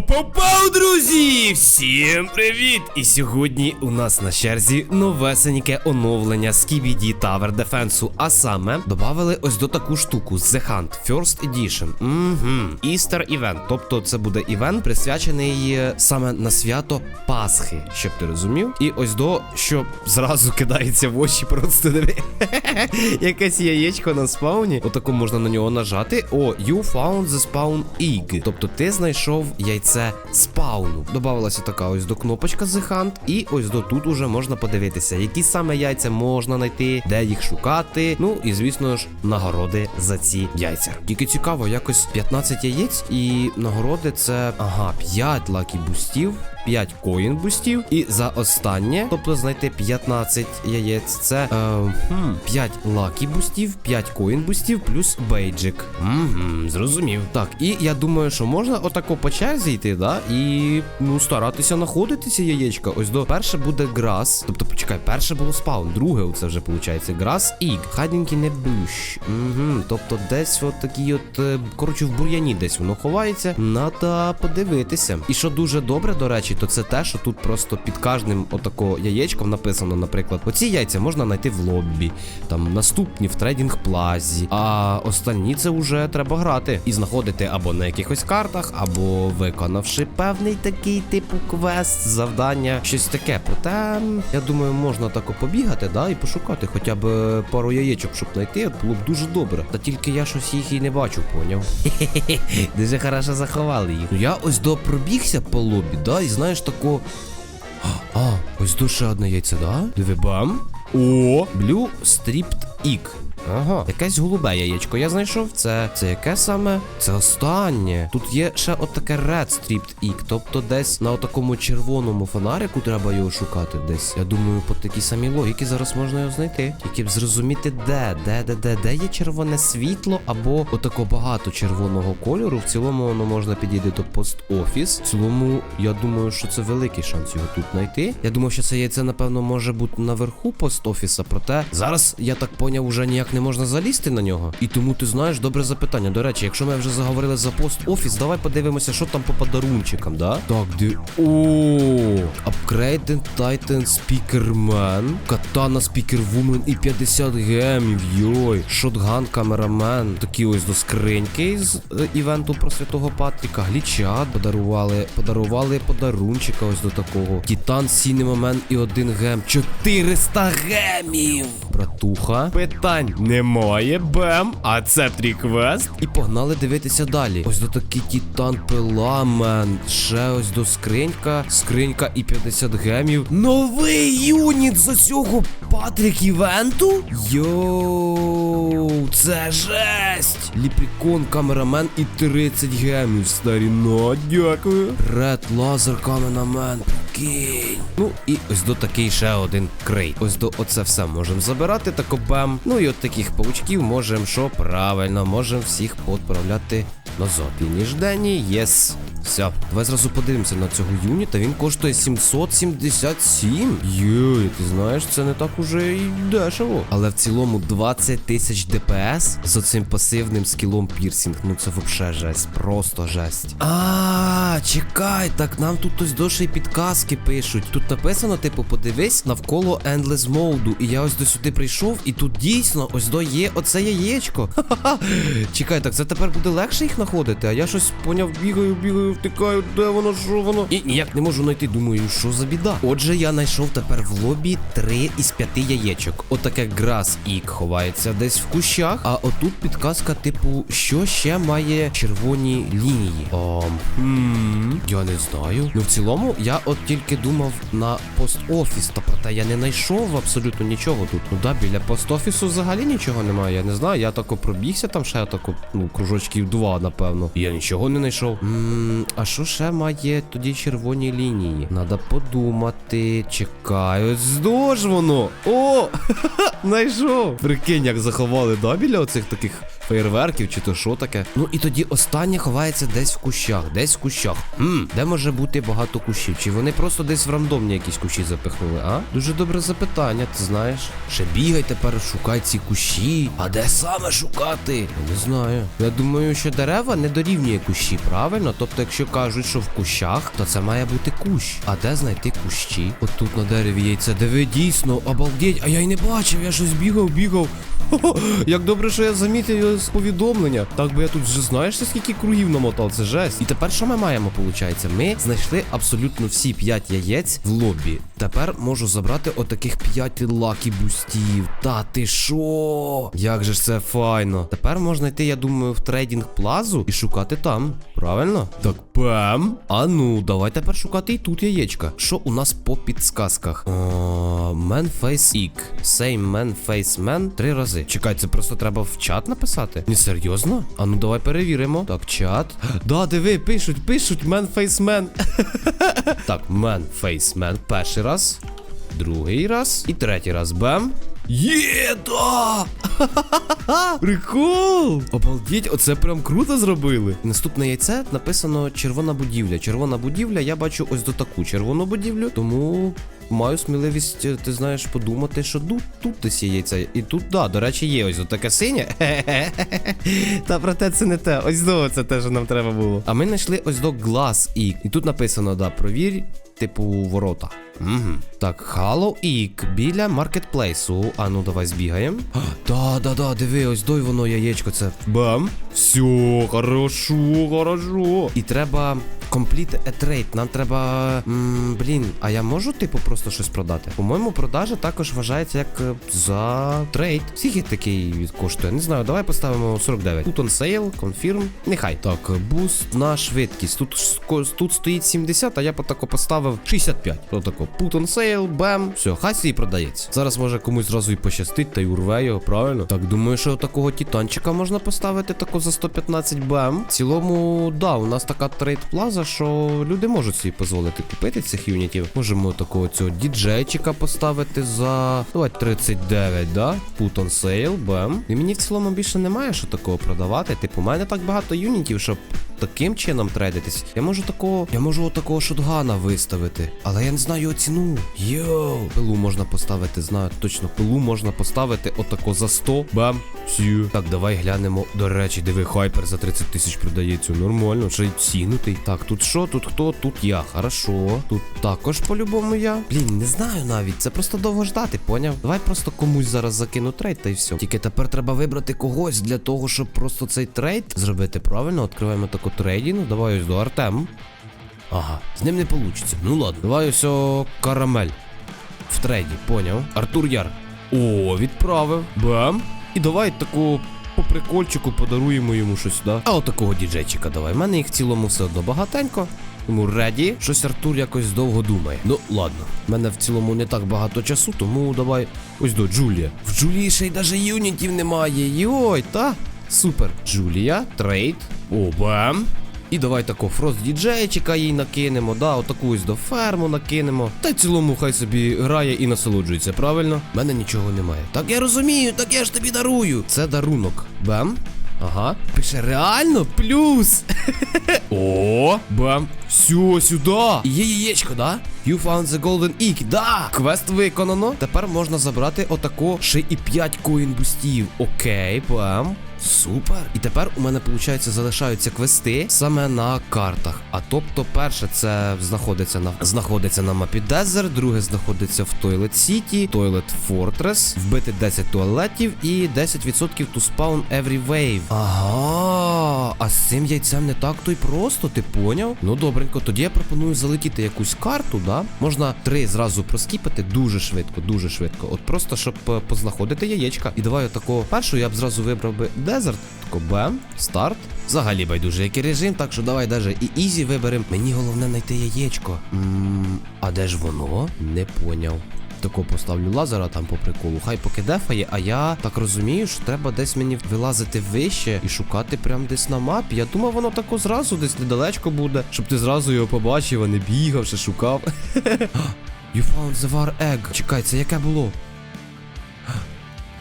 Пау-пау-пау, друзі! Всім привіт! І сьогодні у нас на черзі новесеньке оновлення Skibidi Tower Defense, а саме додали ось до таку штуку The Hunt First Edition. Угу. Easter Event. Тобто це буде івент, присвячений е, саме на свято Пасхи, щоб ти розумів. І ось до що зразу кидається в очі, просто. Якесь яєчко на спауні. Отако можна на нього нажати. О, you found the spawn egg. Тобто ти знайшов яйце спауну. Добавилася така ось до кнопочка The Hunt. І ось до тут уже можна подивитися, які саме яйця можна знайти, де їх шукати. Ну і звісно ж, нагороди за ці яйця. Тільки цікаво, якось 15 яєць, і нагороди це ага, 5 лакі бустів. 5 коін бустів. І за останнє, тобто знайти 15 яєць, це е, хм, 5 лакі бустів, 5 коін бустів, плюс бейджик. Угу, зрозумів. Так, і я думаю, що можна отако по черзі йти, да? І ну старатися знаходити ці яєчка. Ось до перше буде грас. Тобто, почекай, перше було спаун, друге це вже виходить. Грас ік. Хадінки не бущ. Угу, тобто десь от такі от, е, коротше, в бур'яні десь воно ховається. Надо подивитися. І що дуже добре, до речі, то це те, що тут просто під кожним отако яєчком написано, наприклад, оці яйця можна знайти в лоббі, там наступні в трейдинг плазі. А останні це вже треба грати і знаходити або на якихось картах, або виконавши певний такий типу квест, завдання, щось таке. Проте я думаю, можна тако побігати, да, і пошукати хоча б е, пару яєчок, щоб знайти, було б дуже добре. Та тільки я щось їх і не бачу, поняв. Дуже хорошо заховали їх. Ну я ось до пробігся по лобі, да, і знаєш тако. А, ось тут одне яйце, да? Диви. О, Blue Stripped Egg. Ага, якесь голубе яєчко я знайшов. Це це яке саме? Це останнє. Тут є ще от таке Red Stripped Egg, тобто десь на такому червоному фонарику треба його шукати десь. Я думаю, по такій самій логіці зараз можна його знайти. Тільки б зрозуміти, де, де, де, де, де є червоне світло, або отако багато червоного кольору. В цілому воно можна підійти до пост-офіс. В цілому, я думаю, що це великий шанс його тут знайти. Я думав, що це яйце, напевно, може бути наверху пост-офіса, проте зараз я так поняв, уже ніяк не можна залізти на нього. І тому ти знаєш добре запитання. До речі, якщо ми вже заговорили за пост-офіс, давай подивимося, що там по подарунчикам, да? Так, де. О, Upgraded Titan Speakerman, Katana Speakerwoman і 50 гемів, йой, Shotgun Cameraman, такі ось до скриньки з е, івенту про святого Патріка, глічат подарували, подарували подарунчика ось до такого. Титан Cinnamon і один гем. 400 гемів! Братуха, питань немає, бем, а це тріквест. І погнали дивитися далі. Ось до такий титан пеламен. Ще ось до скринька, скринька і 50 гемів. Новий юніт з цього Патрік івенту? Йоу, це жесть! Ліпрікон, камерамен і 30 гемів. Старіно, дякую. Ред лазер камерамен. Прикинь. Ну і ось до такий ще один крейт. Ось до оце все можемо забирати, тако бам. Ну і от таких паучків можемо, що правильно, можемо всіх відправляти назад. Ніж Дені, єс. Все, давай зразу подивимося на цього юніта. Він коштує 777. Йой, ти знаєш, це не так уже і дешево. Але в цілому 20 тисяч ДПС з оцим пасивним скілом пірсінг. Ну це вообще жесть, просто жесть. А, чекай, так нам тут ось доші підказки пишуть. Тут написано, типу, подивись навколо Endless Mode. І я ось до сюди прийшов, і тут дійсно ось до є оце яєчко. Ха-ха-ха. Чекай, так це тепер буде легше їх знаходити, а я щось поняв, бігаю, бігаю, втикаю, де воно, що воно. І ніяк не можу знайти. Думаю, що за біда. Отже, я знайшов тепер в лобі 3 із 5 яєчок. Отаке Грас Ік ховається десь в кущах. А отут підказка, типу, що ще має червоні лінії. Ом, хм, я не знаю. Ну в цілому, я от тільки думав на пост-офіс, та проте я не знайшов абсолютно нічого тут. Ну да, біля пост-офісу взагалі нічого немає. Я не знаю. Я тако пробігся там ще тако, ну, кружочків два, напевно. Я нічого не знайшов. Ммм, а що ще має тоді червоні лінії? Надо подумати. Чекаю. Здож воно! О! Знайшов! Прикинь, як заховали, да, біля оцих таких фейерверків, чи то що таке. Ну і тоді останнє ховається десь в кущах, десь в кущах. Хм, де може бути багато кущів? Чи вони просто десь в рандомні якісь кущі запихнули, а? Дуже добре запитання, ти знаєш. Ще бігай тепер, шукай ці кущі. А де саме шукати? Я не знаю. Я думаю, що дерева не дорівнює кущі, правильно? Тобто, якщо кажуть, що в кущах, то це має бути кущ. А де знайти кущі? От тут на дереві яйця. Диви, дійсно, обалдеть, а я й не бачив, я щось бігав, бігав. Хо-хо, Як добре, що я замітив його з повідомлення. Так би я тут вже знаєш, скільки кругів намотав, це жесть. І тепер що ми маємо, виходить? Ми знайшли абсолютно всі 5 яєць в лобі. Тепер можу забрати отаких 5 лакі бустів. Та ти що? Як же ж це файно. Тепер можна йти, я думаю, в трейдинг плазу і шукати там. Правильно? Так, пем. А ну, давай тепер шукати і тут яєчка. Що у нас по підсказках? Man face Eek. Same man face man. Три рази. Чекай, це просто треба в чат написати? Не серйозно? А ну давай перевіримо. Так, чат. Да, диви, пишуть, пишуть, face man. так, face man. Перший раз. Другий раз. І третій раз. Бем. Є, да! Прикол! Обалдіть, оце прям круто зробили. Наступне яйце написано червона будівля. Червона будівля, я бачу ось до таку червону будівлю, тому. Маю сміливість, е, ти знаєш, подумати, що тут, тут десь є яйця. І тут, да, до речі, є ось таке синє. Та проте це не те. Ось знову це те, що нам треба було. А ми знайшли ось до Glass Eek. І тут написано, да, провір, типу, ворота. Угу. Так, Hollow Eek біля маркетплейсу. А ну давай збігаємо. Да, да, да, диви, ось дой воно яєчко. Це. Бам. Все, хорошо, хорошо. І треба complete a trade. Нам треба. М, блін, а я можу, типу, просто щось продати? По-моєму, продажа також вважається як е, за трейд. Скільки такий коштує? Не знаю, давай поставимо 49. Тут on sale, confirm. Нехай. Так, буст на швидкість. Тут, ско- тут стоїть 70, а я потако поставив 65. Отако. Put on sale, бем. Все, хай свій продається. Зараз може комусь зразу і пощастить та й урве його, правильно? Так, думаю, що такого титанчика можна поставити тако за 115 бем. В цілому, да, у нас така трейд плаза, що люди можуть собі дозволити купити цих юнітів. Можемо такого цього діджейчика поставити за. Давай 39, да? Put on sale, бем. І мені в цілому більше немає що такого продавати. Типу, у мене так багато юнітів, щоб таким чином трейдитись. Я можу такого. Я можу отакого шотгана виставити. Але я не знаю ціну. Йоу. Пилу можна поставити, знаю точно. Пилу можна поставити отако за 100. Бам. Сю. Так, давай глянемо. До речі, диви, хайпер за 30 тисяч продається. Нормально, ще й цінутий. Так, тут що, тут хто? Тут я. Хорошо. Тут також по-любому я. Блін, не знаю навіть. Це просто довго ждати, поняв? Давай просто комусь зараз закину трейд та й все. Тільки тепер треба вибрати когось для того, щоб просто цей трейд зробити. Правильно, відкриваємо таку трейдінг. Давай ось до Артем. Ага, з ним не вийде. Ну ладно. Давай ось о, карамель. В трейді, поняв. Артур Яр. О, відправив. Бам. І давай таку по прикольчику подаруємо йому щось, да? А от такого діджейчика давай. У мене їх в цілому все одно багатенько. Тому реді. Щось Артур якось довго думає. Ну, ладно. У мене в цілому не так багато часу, тому давай. Ось до Джулія. В Джулії ще й даже юнітів немає. Йой, та? Супер. Джулія, трейд. О, бам. І давай тако фрост діджейчика їй накинемо, да, отаку ось до ферму накинемо. Та й цілому хай собі грає і насолоджується, правильно? У мене нічого немає. Так я розумію, так я ж тобі дарую. Це дарунок. Бам. Ага. Пише реально плюс. О, бам. Все, сюди. Є яєчко, да? You found the golden egg, да. Квест виконано. Тепер можна забрати отако ще і 5 коін бустів. Окей, бам. Супер. І тепер у мене, виходить, залишаються квести саме на картах. А тобто, перше, це знаходиться на знаходиться на мапі Desert, друге знаходиться в Toilet City, Toilet Fortress, вбити 10 туалетів і 10% to spawn every wave. Ага, з цим яйцем не так то й просто, ти поняв? Ну добренько, тоді я пропоную залетіти якусь карту, да? Можна три зразу проскіпати дуже швидко, дуже швидко. От просто щоб е, познаходити яєчка. І давай отакого першу я б зразу вибрав би. Тако бем, старт. Взагалі байдуже який режим, так що давай даже і Ізі виберемо. Мені головне знайти яєчко. Ммм, а де ж воно? Не поняв. Тако поставлю лазера там по приколу. Хай поки дефає, а я так розумію, що треба десь мені вилазити вище і шукати прям десь на мапі. Я думав, воно тако зразу десь недалечко буде, щоб ти зразу його побачив, а не бігав, ще шукав. You found the war egg. Чекай, це яке було?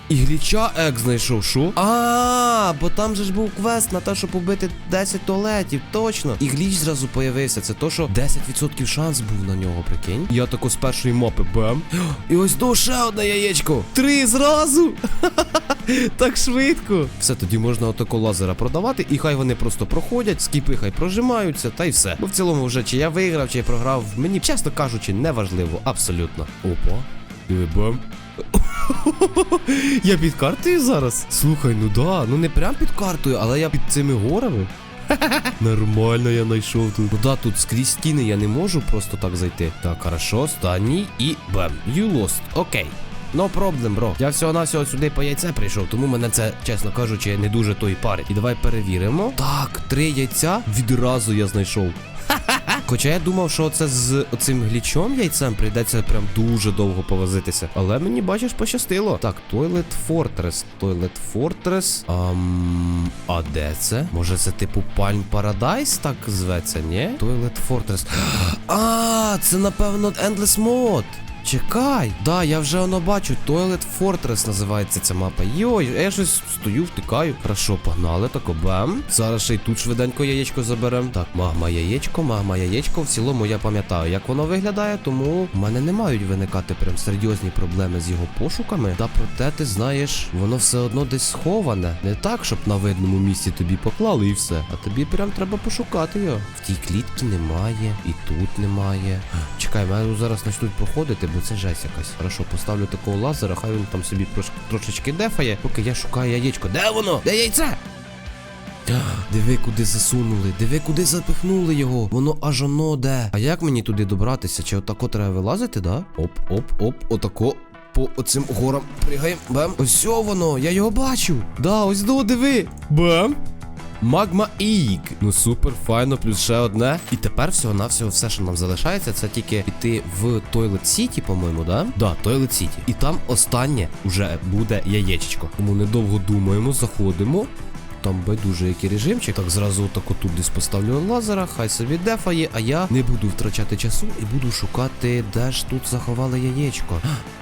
І гліча ек знайшов, що? А, бо там же ж був квест на те, щоб побити 10 туалетів, точно. І гліч зразу появився. Це то, що 10% шанс був на нього, прикинь. Я тако з першої мапи бем. І ось до ще одне яєчко. Три зразу. Так швидко. Все, тоді можна отако лазера продавати, і хай вони просто проходять, скіпи хай прожимаються, та й все. Бо в цілому вже чи я виграв, чи я програв, мені, чесно кажучи, не важливо, абсолютно. Опа. Диви, бам. Я під картою зараз? Слухай, ну да, ну не прям під картою, але я під цими горами. Нормально я знайшов тут. Ну да, тут скрізь стіни я не можу просто так зайти. Так, хорошо, останній і бем. You lost. Окей. No problem, бро. Я всього навсього сюди по яйце прийшов, тому мене це, чесно кажучи, не дуже той парить. І давай перевіримо. Так, три яйця відразу я знайшов. Хоча я думав, що це з цим глічом яйцем прийдеться прям дуже довго повозитися. Але мені, бачиш, пощастило. Так, Toilet Fortress. Toilet Fortress. Ам, а де це? Може це типу Palm Paradise так зветься, ні? Toilet Fortress. А, це напевно Endless Mode. Чекай, да, я вже воно бачу. Toilet Fortress називається ця мапа. Йой, я щось стою, втикаю. Хорошо, погнали, тако бем. Зараз ще й тут швиденько яєчко заберем. Так, магма яєчко, магма яєчко. В цілому я пам'ятаю, як воно виглядає, тому в мене не мають виникати прям серйозні проблеми з його пошуками. Та проте, ти знаєш, воно все одно десь сховане. Не так, щоб на видному місці тобі поклали і все. А тобі прям треба пошукати його. В тій клітці немає, і тут немає. Чекай, мене зараз почнуть проходити, бо це жесть якась. Хорошо, поставлю такого лазера, хай він там собі трош, трошечки дефає, поки я шукаю яєчко. Де воно? Де яйце? Диви, куди засунули, диви, куди запихнули його. Воно аж оно де. А як мені туди добратися? Чи отако треба вилазити, да? Оп, оп, оп, отако. По оцим горам пригаємо. Бем. Ось воно, я його бачу. Да, ось до, диви. Бем. Магма Ік. Ну супер, файно, плюс ще одне. І тепер всього навсього все, що нам залишається, це тільки йти в Toilet City, по-моєму, да? Да, Toilet City. І там останнє вже буде яєчечко. Тому недовго думаємо, заходимо. Там байдуже який режимчик. Так зразу так отут десь поставлю лазера, хай собі дефає, а я не буду втрачати часу і буду шукати, де ж тут заховали яєчко.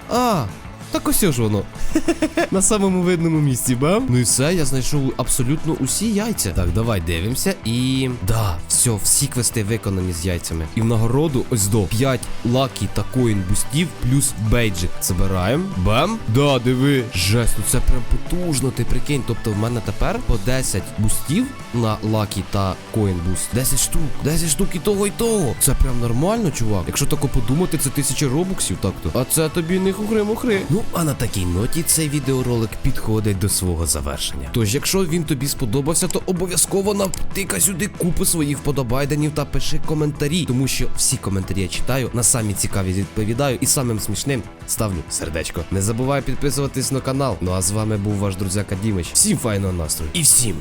А! Так ось ж воно. На самому видному місці, бам. Ну і все, я знайшов абсолютно усі яйця. Так, давай дивимося. І. Да, все, всі квести виконані з яйцями. І в нагороду ось до 5 лакі та коін бустів плюс бейджик. Забираємо. Бам. Да, диви. Жесть, ну це прям потужно, ти прикинь. Тобто в мене тепер по 10 бустів на лакі та коін буст. 10 штук. 10 штук і того, і того. Це прям нормально, чувак. Якщо тако подумати, це тисяча робоксів, так-то. А це тобі не хухри-мухри. Ну, а на такій ноті цей відеоролик підходить до свого завершення. Тож, якщо він тобі сподобався, то обов'язково натика сюди купу своїх вподобайденів та пиши коментарі, тому що всі коментарі я читаю, на самі цікаві відповідаю і самим смішним ставлю сердечко. Не забувай підписуватись на канал. Ну а з вами був ваш друзяка Дімич. Всім файного настрою і всім